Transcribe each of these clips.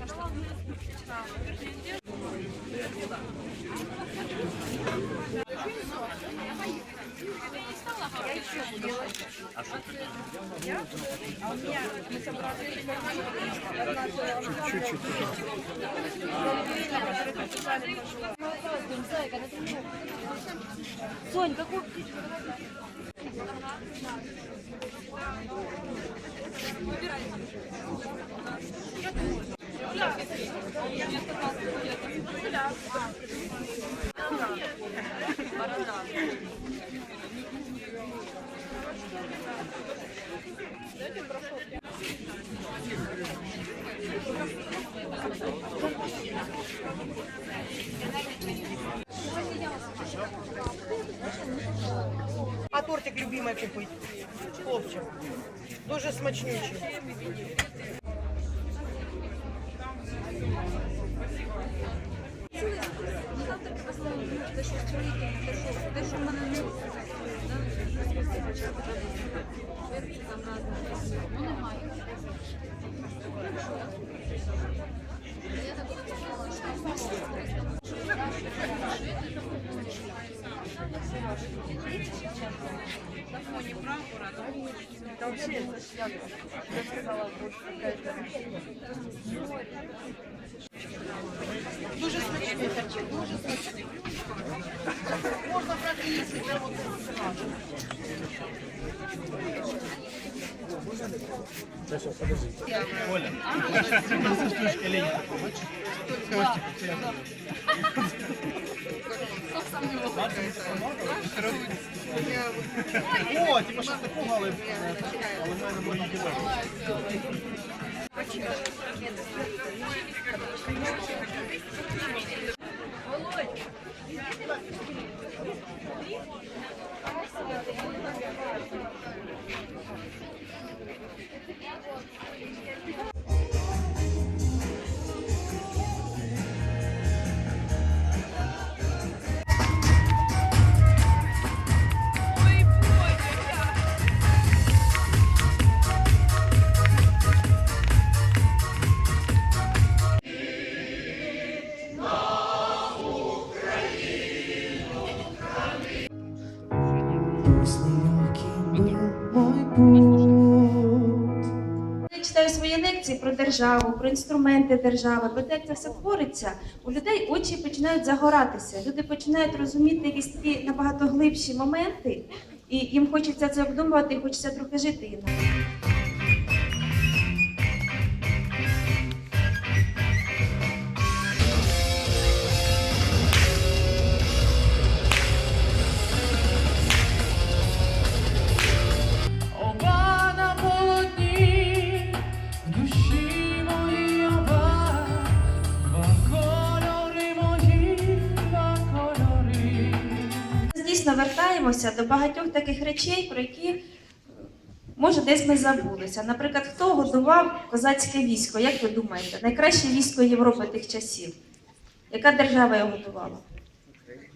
Пошла в местный канал. Сонь, какую А тортик любимий купить. Хлопчик. Дуже смачнючий. Дуже О, типа що такого, але але мене мої діла. Я Державу, про інструменти держави, про те, як це все твориться. У людей очі починають загоратися. Люди починають розуміти якісь такі набагато глибші моменти, і їм хочеться це обдумувати, хочеться трохи жити вертаємося до багатьох таких речей, про які е, може десь ми забулися. Наприклад, хто годував козацьке військо? Як ви думаєте, найкраще військо Європи тих часів? Яка держава його годувала?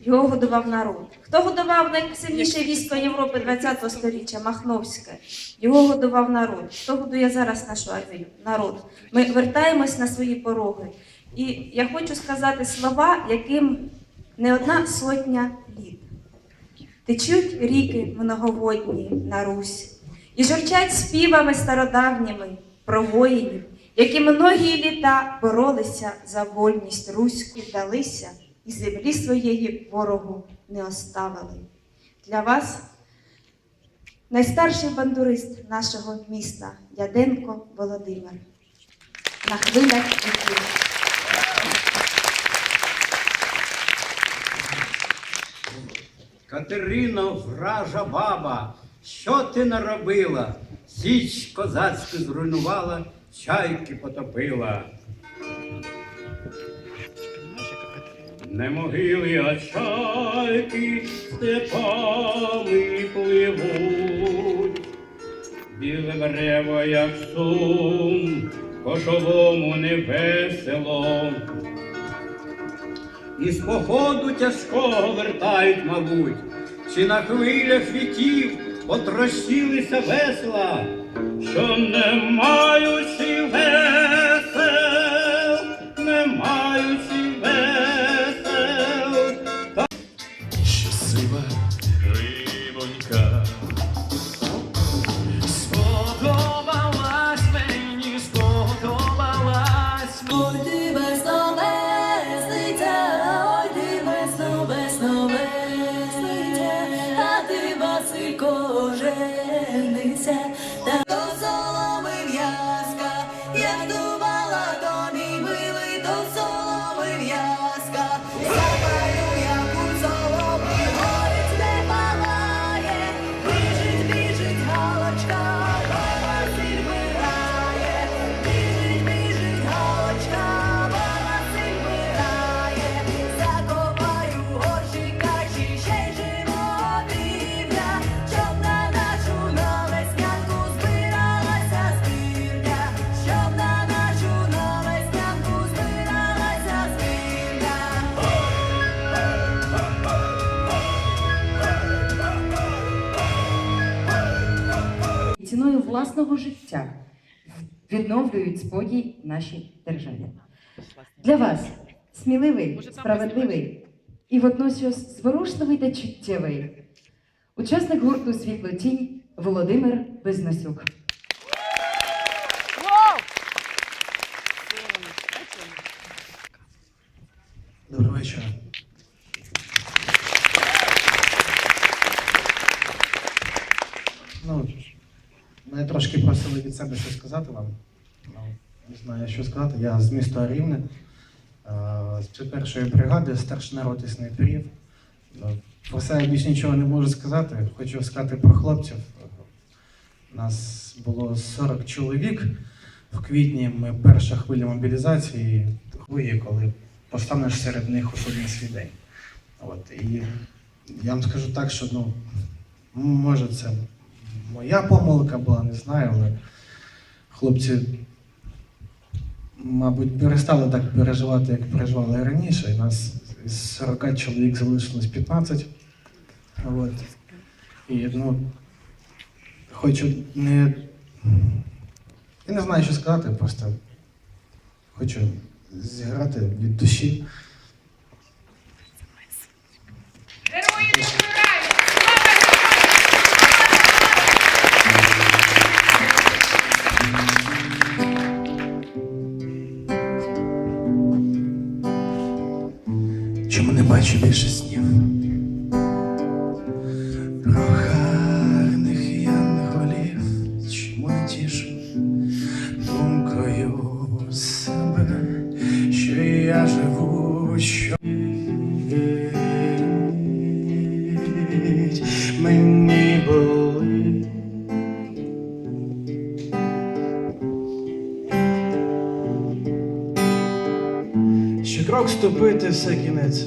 Його годував народ. Хто годував найсильніше військо Європи ХХ століття? Махновське. Його годував народ. Хто годує зараз нашу армію? Народ. Ми вертаємось на свої пороги. І я хочу сказати слова, яким не одна сотня літ. Течуть ріки многоводні на Русь, і журчать співами стародавніми про воїнів, які многі літа боролися за вольність руську, далися і землі своєї ворогу не оставили. Для вас найстарший бандурист нашого міста Дяденко Володимир. На хвилях Катерино, вража баба, що ти наробила? Січ козацьку зруйнувала, чайки потопила. Не могили, а чайки степами пливуть. Біле брево, як сум, кошовому невесело. Із походу тяжкого вертають, мабуть, чи на хвилях віків отрощилися весла, що не маючи весел, власного життя відновлюють спокій в нашій державі. Для вас сміливий, справедливий і водночас зворушливий та чуттєвий учасник гурту Світло тінь Володимир Безносюк. Добрий вечір. Ну, мене трошки просили від себе щось сказати вам. Ну, не знаю, що сказати. Я з міста Рівне, е, з першої бригади, старшина роти снайперів. Ну, Про себе більше нічого не можу сказати. Хочу сказати про хлопців. Нас було 40 чоловік. В квітні ми перша хвиля мобілізації, хвилі, коли постанеш серед них у свій день. От, і я вам скажу так, що ну, може це моя помилка була, не знаю, але хлопці, мабуть, перестали так переживати, як переживали раніше. І нас з 40 чоловік залишилось 15. От. І ну, хочу не. Я не знаю, що сказати, просто хочу зіграти від душі. Чому бачу більше снів? Про гарних янголів, чому не тішу думкою себе, що я живу, мені болить. Ще крок ступити все кінець,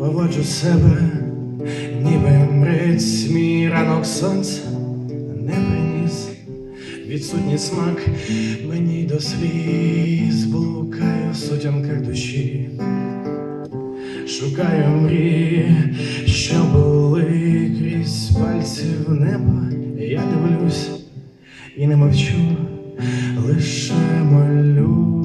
поводжу себе, ніби мрець мій ранок сонця не приніс. Відсутній смак мені до сліз блукаю в сутінках душі, шукаю мрії, що були крізь пальці в небо. Я дивлюсь і не мовчу, лише молюсь,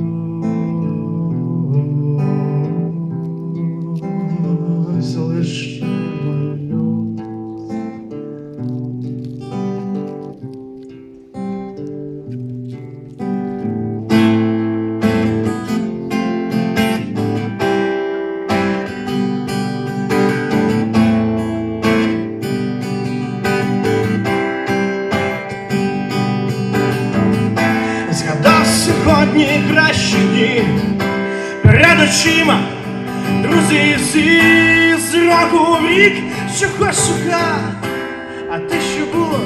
сьогодні кращі дні. Перед очима, друзі всі з року в рік, чого шука, а те, що було,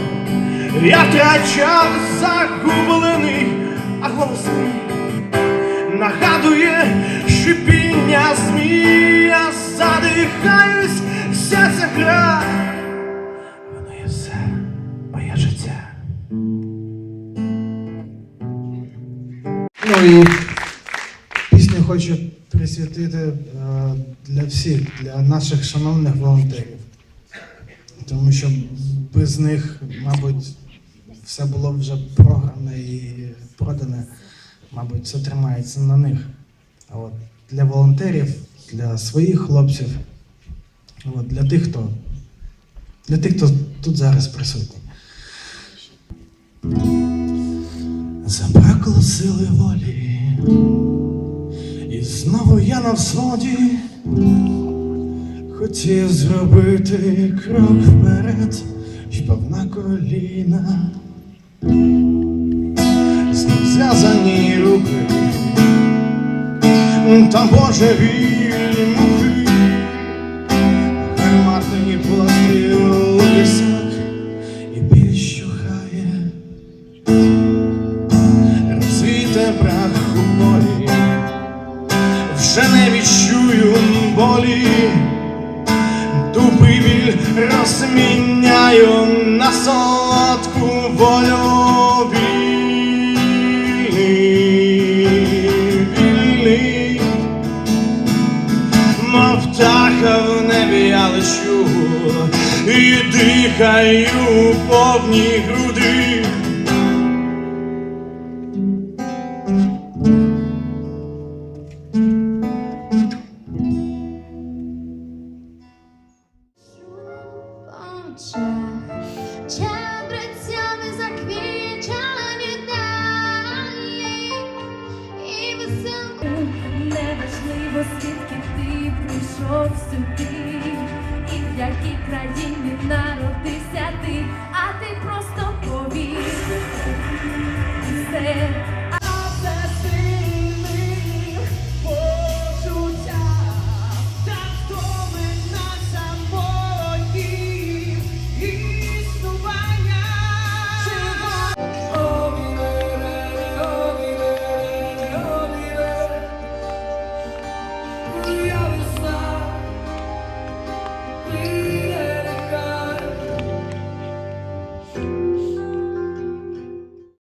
я втрачав загублений, а голос мій нагадує шипіння змія, задихаюсь, вся ця гра, і пісню хочу присвятити е, для всіх, для наших шановних волонтерів. Тому що без них, мабуть, все було вже програне і продане, мабуть, це тримається на них. А от для волонтерів, для своїх хлопців, от для тих, хто для тих, хто тут зараз присутній. Забракло сили волі, і знову я на взводі хотів зробити крок вперед, впав на коліна, знов зв'язані руки, та божевільні мухи, птаха в небі я лечу і дихаю повні груди.